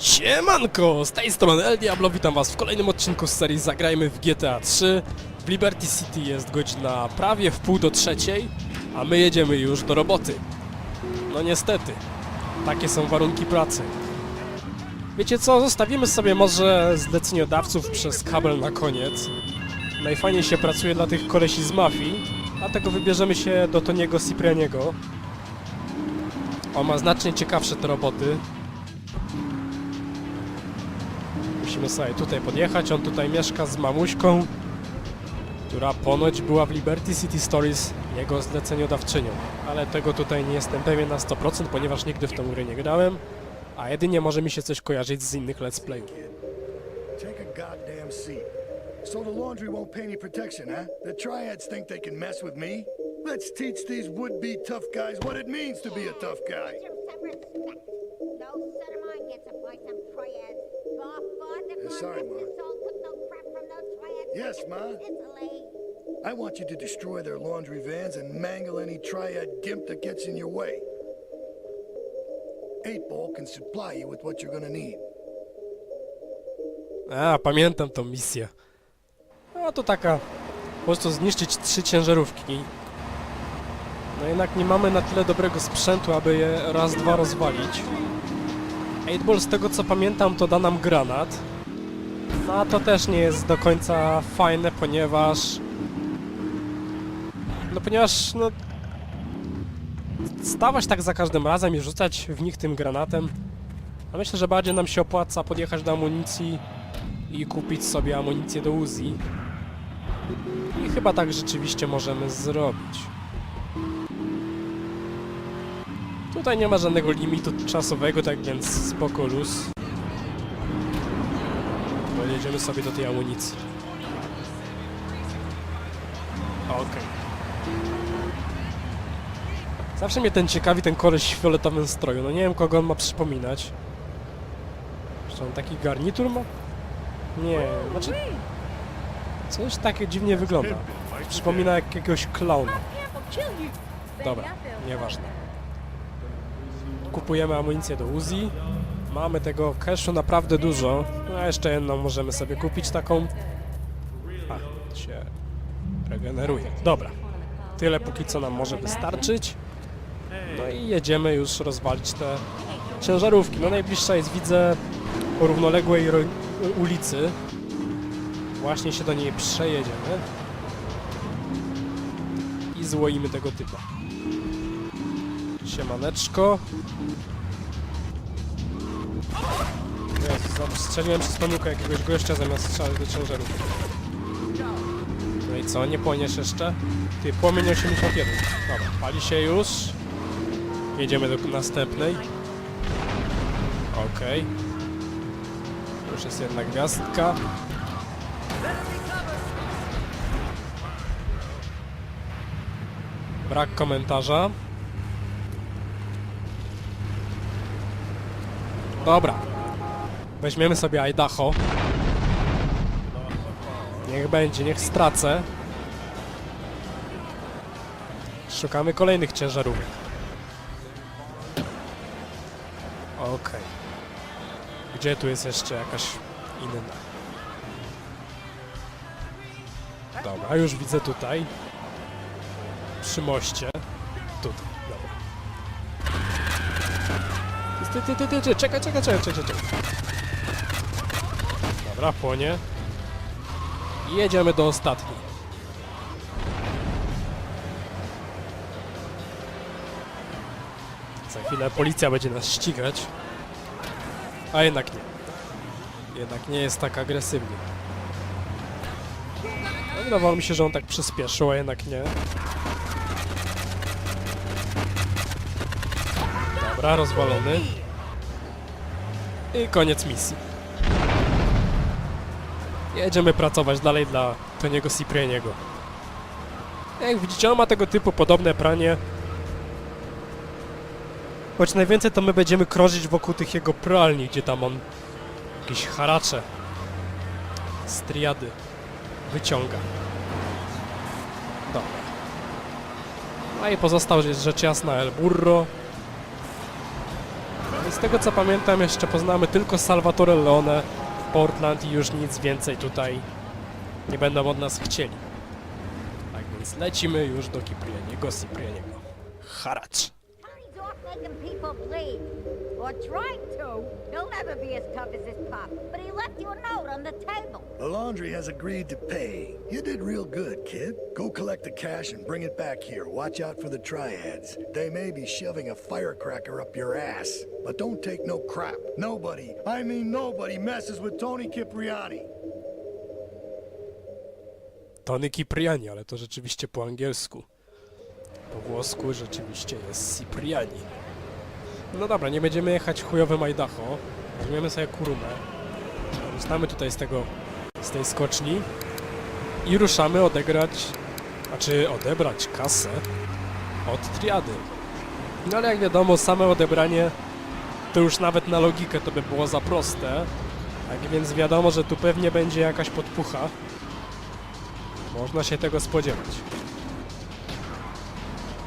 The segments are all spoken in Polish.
Siemanko, z tej strony El Diablo, witam was w kolejnym odcinku z serii Zagrajmy w GTA 3. W Liberty City jest godzina prawie w pół do trzeciej, a my jedziemy już do roboty. No niestety, takie są warunki pracy. Wiecie co, zostawimy sobie może zleceniodawców przez kabel na koniec. Najfajniej się pracuje dla tych kolesi z mafii, dlatego wybierzemy się do Toniego Ciprianiego. On ma znacznie ciekawsze te roboty, Musimy sobie tutaj podjechać. On tutaj mieszka z mamuśką, która ponoć była w Liberty City Stories jego zleceniodawczynią. Ale tego tutaj nie jestem pewien na 100%, ponieważ nigdy w tą grę nie grałem, a jedynie może mi się coś kojarzyć z innych let's seat. So the laundry won't pay any protection, huh? The triads think they can mess with me? Let's teach these would-be tough guys what it means to be a tough guy. Those triads. Yes, Ma. I want you to destroy their laundry vans and mangle any triad gimp that gets in your way. Eight Ball can supply you with what you're gonna need. A, pamiętam tą misję. No to taka, po prostu zniszczyć trzy ciężarówki. No jednak nie mamy na tyle dobrego sprzętu, aby je raz, dwa rozwalić. 8-Ball z tego co pamiętam to da nam granat. No to też nie jest do końca fajne, ponieważ... No ponieważ, no... Stawać tak za każdym razem i rzucać w nich tym granatem. A myślę, że bardziej nam się opłaca podjechać do amunicji i kupić sobie amunicję do Uzi. I chyba tak rzeczywiście możemy zrobić. Tutaj nie ma żadnego limitu czasowego, tak więc spoko luz. Pojedziemy sobie do tej amunicji. Okej. Zawsze mnie ten ciekawi, ten koleś w fioletowym stroju. No nie wiem, kogo on ma przypominać. Czy on taki garnitur ma? Nie, znaczy... Coś takie dziwnie wygląda. Przypomina jakiegoś klauna. Dobra, nieważne. Kupujemy amunicję do Uzi. Mamy tego cashu naprawdę dużo. No, jeszcze jedną możemy sobie kupić taką. A, się regeneruje. Dobra. Tyle póki co nam może wystarczyć. No i jedziemy już rozwalić te ciężarówki. No najbliższa jest, widzę, po równoległej ulicy. Właśnie się do niej przejedziemy. I złoimy tego typa. Siemaneczko. Jezu, zam- strzeliłem przez pomyłkę jakiegoś gościa zamiast strzelać do ciężarówki. No i co, nie płoniesz jeszcze? Ty, płomień 81. Dobra, pali się już. Jedziemy do następnej. Okej. Już jest jedna gwiazdka. Brak komentarza. Dobra. Weźmiemy sobie Idaho. Niech będzie, niech stracę. Szukamy kolejnych ciężarówek. Okej. Gdzie tu jest jeszcze jakaś inna? Dobra, już widzę tutaj. Przy moście. Tutaj, dobra. Ty, ty, ty, ty, ty, czekaj, czekaj, czekaj, czekaj, czekaj. Dobra, płonie. I jedziemy do ostatniej. Za chwilę policja będzie nas ścigać. A jednak nie. Jednak nie jest tak agresywnie. No, wydawało mi się, że on tak przyspieszył, a jednak nie. Dobra, rozwalony. I koniec misji. Jedziemy pracować dalej dla Toniego Ciprianiego. Jak widzicie, on ma tego typu podobne pranie. Choć najwięcej to my będziemy krążyć wokół tych jego pralni, gdzie tam on jakieś haracze z triady wyciąga. Dobra. No i pozostał jest rzecz jasna El Burro. I z tego co pamiętam jeszcze poznamy tylko Salvatore Leone Portland i już nic więcej tutaj nie będą od nas chcieli. Tak więc lecimy już do Kiprianiego, Ciprianiego. Haracz! Tony's off making people bleed. Or trying to. He'll never be as tough as his pop. But he left you a note on the table. The laundry has agreed to pay. You did real good, kid. Go collect the cash and bring it back here. Watch out for the triads. They may be shoving a firecracker up your ass. But don't take no crap. Nobody, I mean nobody, messes with Tony Cipriani. Tony Cipriani, ale to rzeczywiście po angielsku. Po włosku rzeczywiście jest Cipriani. No dobra, nie będziemy jechać chujowym Idaho. Weźmiemy sobie kurumę. Ruszamy tutaj z tego, z tej skoczni i ruszamy odegrać, znaczy odebrać kasę od triady. No ale jak wiadomo, same odebranie to już nawet na logikę to by było za proste. Tak więc wiadomo, że tu pewnie będzie jakaś podpucha. Można się tego spodziewać.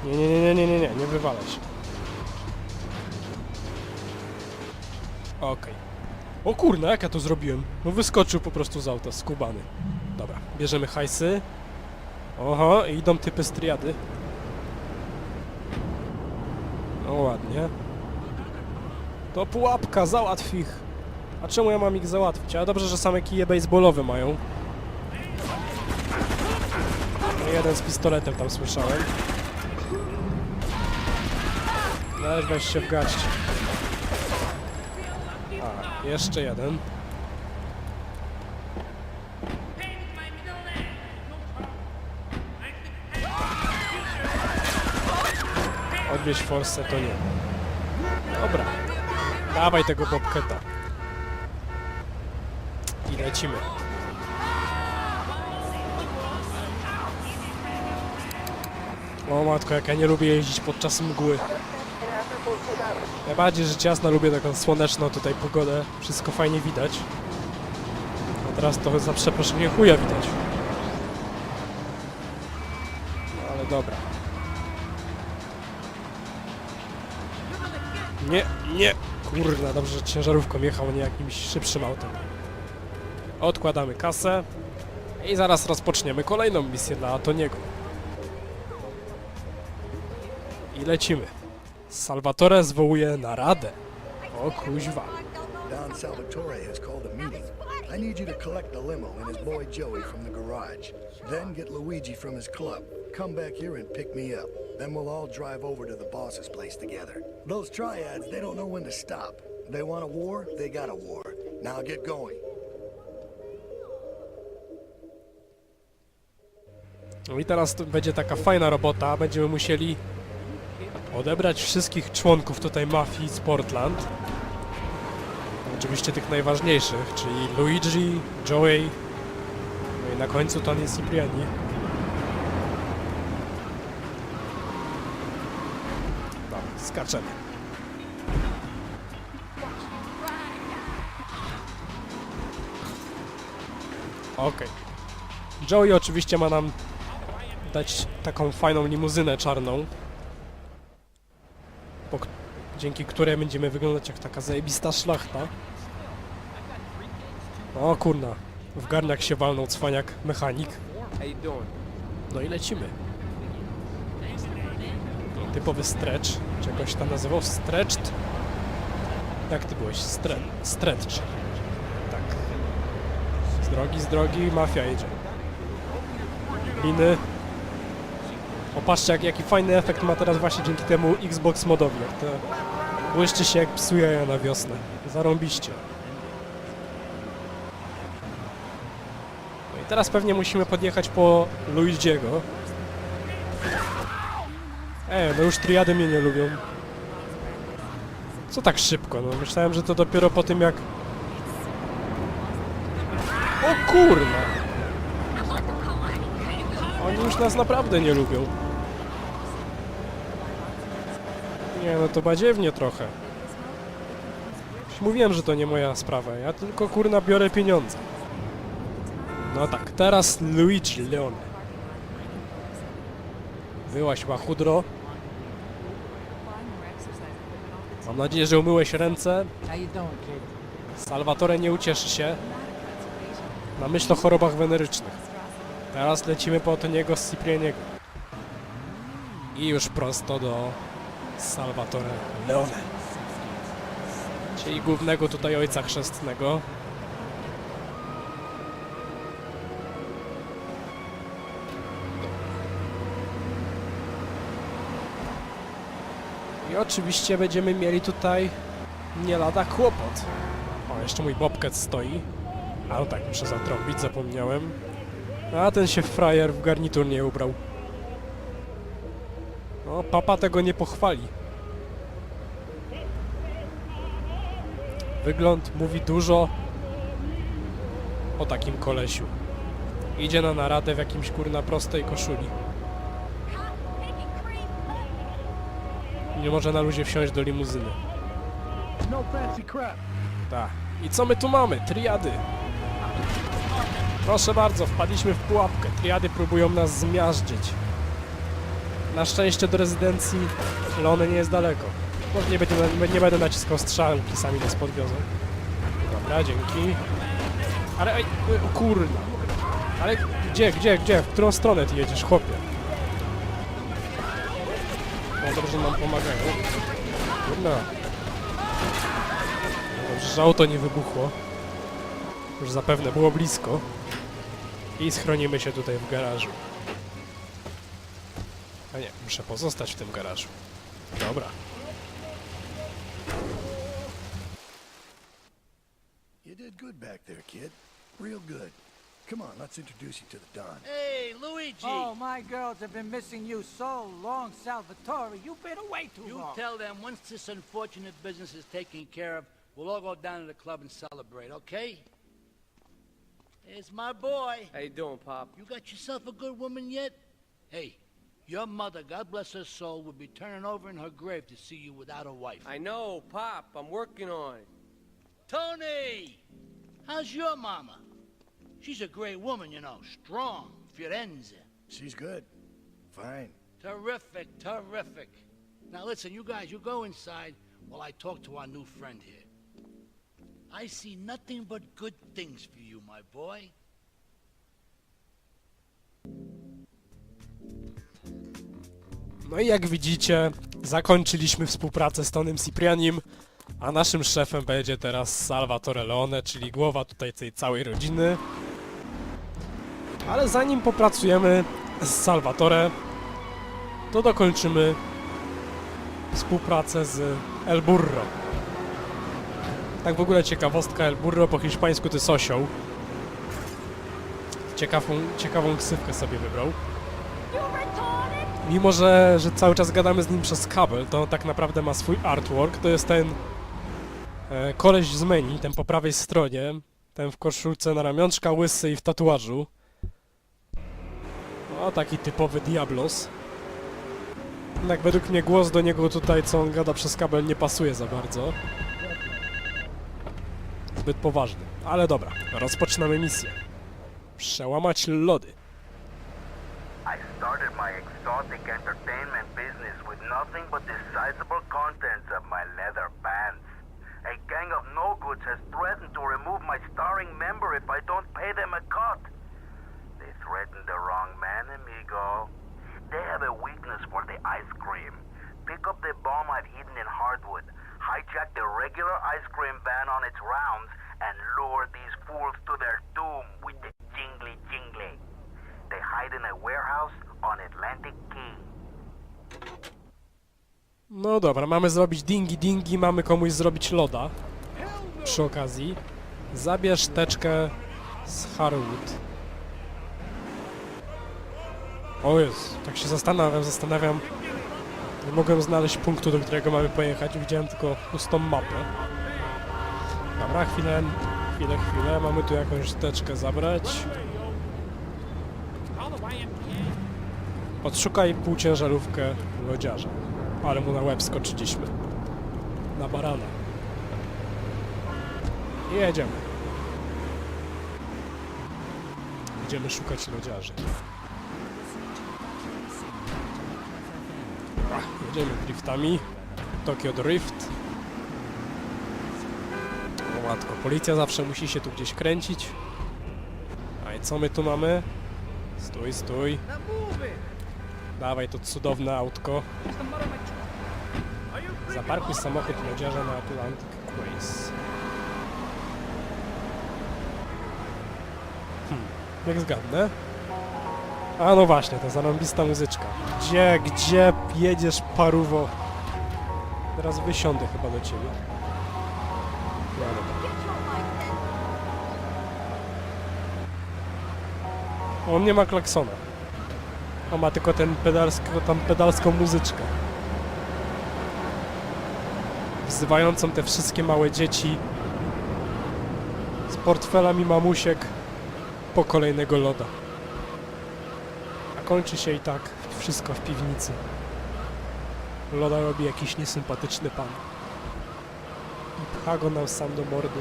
Nie, nie, nie, nie, nie, nie, nie, wywalaj się. Okej. O kurna, jak ja to zrobiłem? No wyskoczył po prostu z auta, skubany. Dobra, bierzemy hajsy. Oho, idą typy z triady. No ładnie. To pułapka, załatw ich. A czemu ja mam ich załatwić? Ale dobrze, że same kije baseballowe mają. Jeden z pistoletem tam słyszałem. Weź, weź się w. Jeszcze jeden. Odwieź forsę to nie. Dobra. Dawaj tego bobketa. I lecimy. O matko, jak ja nie lubię jeździć podczas mgły. Najbardziej rzecz jasna lubię taką słoneczną tutaj pogodę. Wszystko fajnie widać. A teraz to za przeproszeniem chuja widać. No, ale dobra. Nie, nie! Kurna, dobrze, że ciężarówką jechał, nie jakimś szybszym autem. Odkładamy kasę i zaraz rozpoczniemy kolejną misję dla Antoniego. I lecimy. Salvatore zwołuje naradę. O kuźwa. Don Salvatore has called a meeting. I need you to collect the limo and his boy Joey from the garage. Then get Luigi from his club. Come back here and pick me up. Then we'll all drive over to the boss's place together. Those triads, they don't know when to stop. They want a war, they got a war. Now get going. No i teraz będzie taka fajna robota. Będziemy musieli odebrać wszystkich członków tutaj mafii z Portland. Oczywiście tych najważniejszych, czyli Luigi, Joey, no i na końcu Tony Cipriani. Dobra, skaczemy. Okej. Joey oczywiście ma nam dać taką fajną limuzynę czarną, dzięki której będziemy wyglądać jak taka zajebista szlachta. O kurna, w garnek się walnął cwaniak mechanik. No i lecimy. Typowy stretch, czegoś tam nazywał stretched. Jak ty byłeś? Stre stretch. Tak. Z drogi, z drogi, mafia jedzie. Liny. Opatrzcie, jak, jaki fajny efekt ma teraz właśnie dzięki temu Xbox modowi. Te błyszczy się jak psuje na wiosnę. Zarąbiście. No i teraz pewnie musimy podjechać po Luigiego. Ej, no już triady mnie nie lubią. Co tak szybko? No myślałem, że to dopiero po tym jak... O kurna! Oni już nas naprawdę nie lubią. Nie, no to badziewnie trochę. Mówiłem, że to nie moja sprawa. Ja tylko kurna biorę pieniądze. No tak, teraz Luigi Leone. Wyłaś łachudro. Mam nadzieję, że umyłeś ręce. Salvatore nie ucieszy się na myśl o chorobach wenerycznych. Teraz lecimy po Toniego z Ciprianiego. I już prosto do Salvatore Leone. Czyli głównego tutaj ojca chrzestnego. I oczywiście będziemy mieli tutaj nie lada kłopot. O, jeszcze mój bobcat stoi. A tak, muszę zatrąbić, zapomniałem. A ten się frajer w garnitur nie ubrał. No, papa tego nie pochwali. Wygląd mówi dużo o takim kolesiu. Idzie na naradę w jakimś kurna prostej koszuli. Nie może na luzie wsiąść do limuzyny. No. Tak. I co my tu mamy? Triady. Proszę bardzo, wpadliśmy w pułapkę. Triady próbują nas zmiażdżyć. Na szczęście do rezydencji Leony nie jest daleko. Może nie, nie będę naciskał strzałki, sami nas podwiozą. Dobra, dzięki. Ale, ej, kurna. Ale gdzie, gdzie, gdzie? W którą stronę ty jedziesz, chłopie? No dobrze, nam pomagają. Kurna. Dobrze, że auto nie wybuchło. Już zapewne było blisko. I schronimy się tutaj w garażu. A nie, muszę pozostać w tym garażu. Dobra. You did good back there, kid. Real good. Come on, let's introduce you to the Don. Hey, Luigi! Oh, my girls have been missing you so long, Salvatore. You've been away too you long. tell them once this unfortunate business is taken care of, we'll all go down to the club and celebrate, okay? It's my boy. How you doing, Pop? You got yourself a good woman yet? Hey, your mother, God bless her soul, would be turning over in her grave to see you without a wife. I know, Pop. I'm working on it. Tony! How's your mama? She's a great woman, you know, strong, Firenze. She's good. Fine. Terrific, terrific. Now listen, you guys, you go inside while I talk to our new friend here. I see nothing but good things for you, my boy. No i jak widzicie, zakończyliśmy współpracę z Tonym Ciprianim, a naszym szefem będzie teraz Salvatore Leone, czyli głowa tutaj tej całej rodziny. Ale zanim popracujemy z Salvatore, to dokończymy współpracę z El Burro. Tak w ogóle ciekawostka, El Burro po hiszpańsku to jest osioł. Ciekawą, ciekawą ksywkę sobie wybrał. Mimo, że, że cały czas gadamy z nim przez kabel, to on tak naprawdę ma swój artwork. To jest ten e, koleś z menu, ten po prawej stronie. Ten w koszulce na ramionczka, łysy i w tatuażu. No, taki typowy Diablos. Jednak według mnie głos do niego tutaj, co on gada przez kabel, nie pasuje za bardzo. Zbyt poważny. Ale dobra, rozpoczynamy misję. Przełamać lody. I started my exotic entertainment business with nothing but the sizable contents of my leather pants. A gang of no-goods has threatened to remove my starring member if I don't pay them a cut. They threatened the wrong man, amigo. They have a weakness for the ice cream. Pick up the bomb I've hidden in Hardwood, hijack the regular ice cream van on its rounds, and lure these fools to their doom with the jingly jingly. They hide in a warehouse on Atlantic Key. No dobra, mamy zrobić dingi dingi, mamy komuś zrobić loda. Przy okazji. Zabierz teczkę z Harwood. O jest, tak się zastanawiam, zastanawiam. Nie mogłem znaleźć punktu, do którego mamy pojechać. Widziałem tylko pustą mapę. Dobra, chwilę, chwilę, chwilę. Mamy tu jakąś teczkę zabrać. Odszukaj półciężarówkę lodziarza. Ale mu na łeb skoczyliśmy. Na barana. I jedziemy. Idziemy szukać lodziarzy. Jedziemy driftami. Tokyo Drift. O matko, policja zawsze musi się tu gdzieś kręcić. A i co my tu mamy? Stój, stój. Dawaj to cudowne autko. Zaparkuj samochód młodzieża na Atlantic Quays. Hmm, jak zgadnę? A no właśnie, ta zarąbista muzyczka. Gdzie, gdzie jedziesz paruwo? Teraz wysiądę chyba do ciebie. No, then. On nie ma klaksona. On ma tylko ten pedalsko, tam pedalską muzyczkę. Wzywającą te wszystkie małe dzieci z portfelami mamusiek po kolejnego loda. Kończy się i tak wszystko w piwnicy. Loda robi jakiś niesympatyczny pan. I pcha go nam sam do mordy.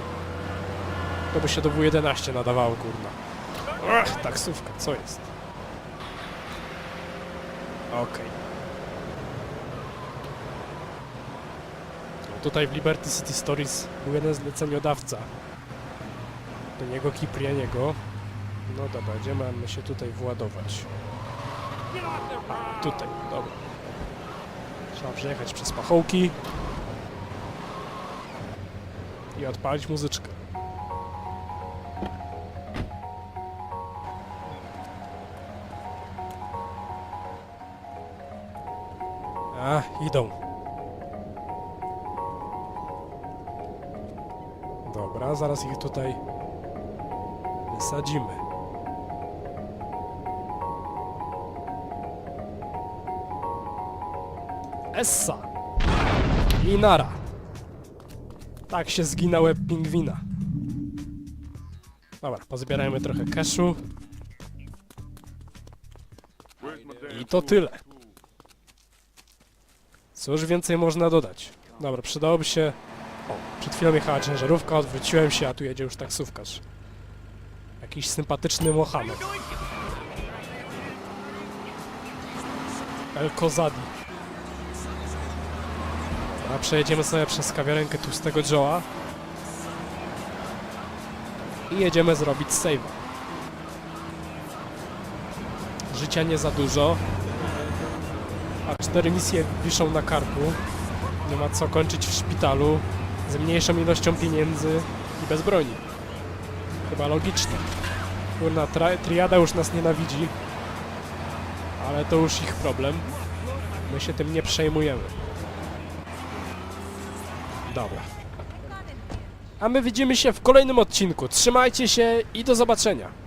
To by się do W11 nadawało, kurna. Ach, taksówka, co jest? Okej. No Tutaj w Liberty City Stories był jeden zleceniodawca. Do niego Kiprianiego. No dobra, gdzie mamy się tutaj władować? Tutaj, dobra. Trzeba przejechać przez pachołki. I odpalić muzyczkę. A, idą. Dobra, zaraz ich tutaj wysadzimy. Essa! I nara. Tak się zgina łeb pingwina. Dobra, pozbierajmy trochę cashu. I to tyle. Cóż więcej można dodać? Dobra, przydałoby się... O, przed chwilą jechała ciężarówka, odwróciłem się, a tu jedzie już taksówkarz. Jakiś sympatyczny Mohamed. El Kozadi. A przejedziemy sobie przez kawiarenkę tłustego Joe'a. I jedziemy zrobić save'a. Życia nie za dużo, a cztery misje wiszą na karku. Nie ma co kończyć w szpitalu z mniejszą ilością pieniędzy i bez broni. Chyba logiczne. Kurna, triada już nas nienawidzi. Ale to już ich problem. My się tym nie przejmujemy. Dobra. A my widzimy się w kolejnym odcinku. Trzymajcie się i do zobaczenia.